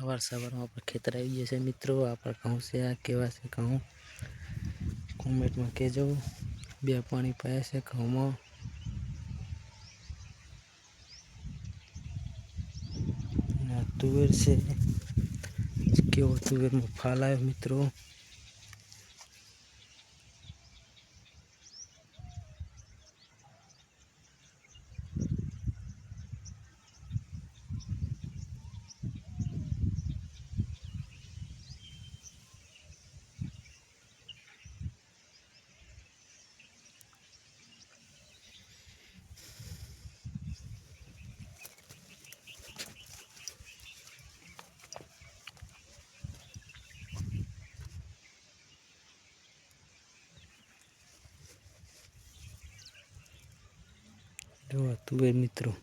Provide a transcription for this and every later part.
સવાર સવારમાં આપણે ખેતર આવી ગયા છે. મિત્રો, આપણે કહું છે, આ કેવા છે કહું કોમેન્ટમાં કહેજો. બે પાણી પાયા છે ઘઉંમાં. તુવેર છે. કેવો તુવેરમાં ફાલ આવ્યો મિત્રો. જો તુવેર મિત્રો.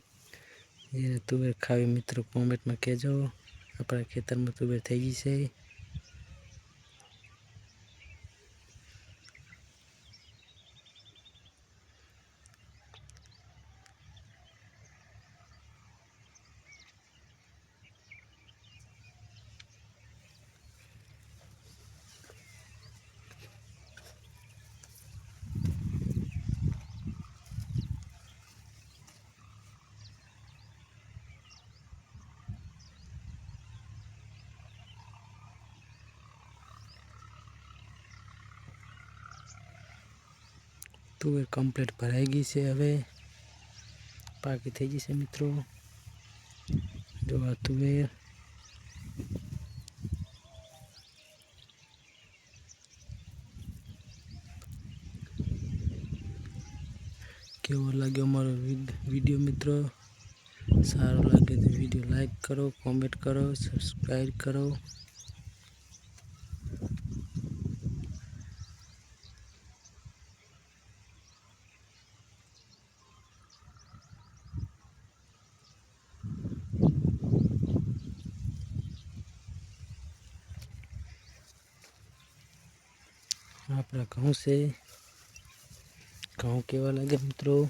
જેને તુવેર ખાવી, મિત્રો કોમેન્ટમાં કહેજો. આપણા ખેતરમાં તુવેર થઈ ગઈ છે. તુવેર કમ્પ્લીટ ભરાઈ ગઈ છે હવે પાકી થઈ ગઈ છે મિત્રો જો આ તુવેર કેવો લાગ્યો અમારો વિડીયો મિત્રો સારો લાગે તો વિડીયો લાઈક કરો કોમેન્ટ કરો સબસ્ક્રાઈબ કરો આપણા ઘઉં છે. ઘઉં કેવા લાગે મિત્રો?